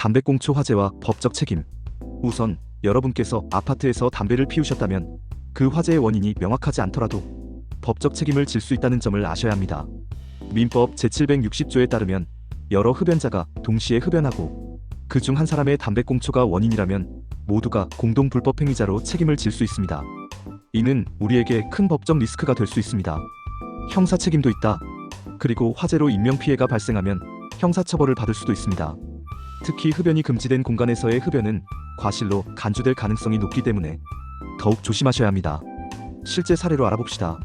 담배꽁초 화재와 법적 책임. 우선 여러분께서 아파트에서 담배를 피우셨다면 그 화재의 원인이 명확하지 않더라도 법적 책임을 질 수 있다는 점을 아셔야 합니다. 민법 제760조에 따르면 여러 흡연자가 동시에 흡연하고 그 중 한 사람의 담배꽁초가 원인이라면 모두가 공동 불법 행위자로 책임을 질 수 있습니다. 이는 우리에게 큰 법적 리스크가 될 수 있습니다. 형사 책임도 있다. 그리고 화재로 인명 피해가 발생하면 형사 처벌을 받을 수도 있습니다. 특히 흡연이 금지된 공간에서의 흡연은 과실로 간주될 가능성이 높기 때문에 더욱 조심하셔야 합니다. 실제 사례로 알아봅시다.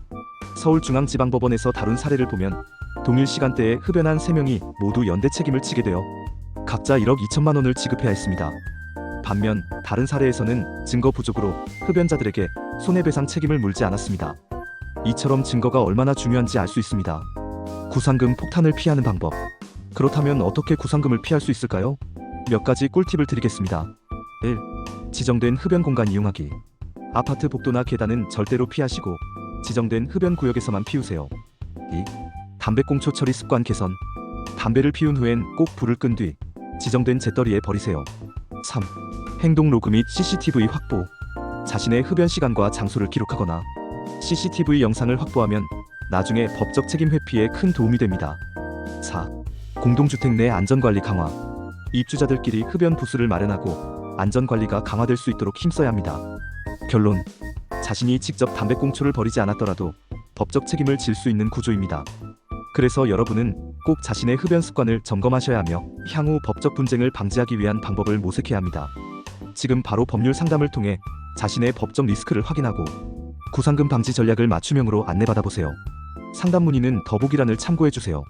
서울중앙지방법원에서 다룬 사례를 보면 동일 시간대에 흡연한 3명이 모두 연대 책임을 지게 되어 각자 1억 2천만 원을 지급해야 했습니다. 반면 다른 사례에서는 증거 부족으로 흡연자들에게 손해배상 책임을 물지 않았습니다. 이처럼 증거가 얼마나 중요한지 알 수 있습니다. 구상금 폭탄을 피하는 방법. 그렇다면 어떻게 구상금을 피할 수 있을까요? 몇 가지 꿀팁을 드리겠습니다. 1. 지정된 흡연 공간 이용하기. 아파트 복도나 계단은 절대로 피하시고 지정된 흡연 구역에서만 피우세요. 2. 담배꽁초 처리 습관 개선. 담배를 피운 후엔 꼭 불을 끈 뒤 지정된 재떨이에 버리세요. 3. 행동 로그 및 CCTV 확보. 자신의 흡연 시간과 장소를 기록하거나 CCTV 영상을 확보하면 나중에 법적 책임 회피에 큰 도움이 됩니다. 4. 공동주택 내 안전관리 강화. 입주자들끼리 흡연 부스를 마련하고 안전관리가 강화될 수 있도록 힘써야 합니다. 결론. 자신이 직접 담배꽁초를 버리지 않았더라도 법적 책임을 질 수 있는 구조입니다. 그래서 여러분은 꼭 자신의 흡연 습관을 점검하셔야 하며 향후 법적 분쟁을 방지하기 위한 방법을 모색해야 합니다. 지금 바로 법률 상담을 통해 자신의 법적 리스크를 확인하고 구상금 방지 전략을 맞춤형으로 안내받아 보세요. 상담 문의는 더보기란을 참고해 주세요.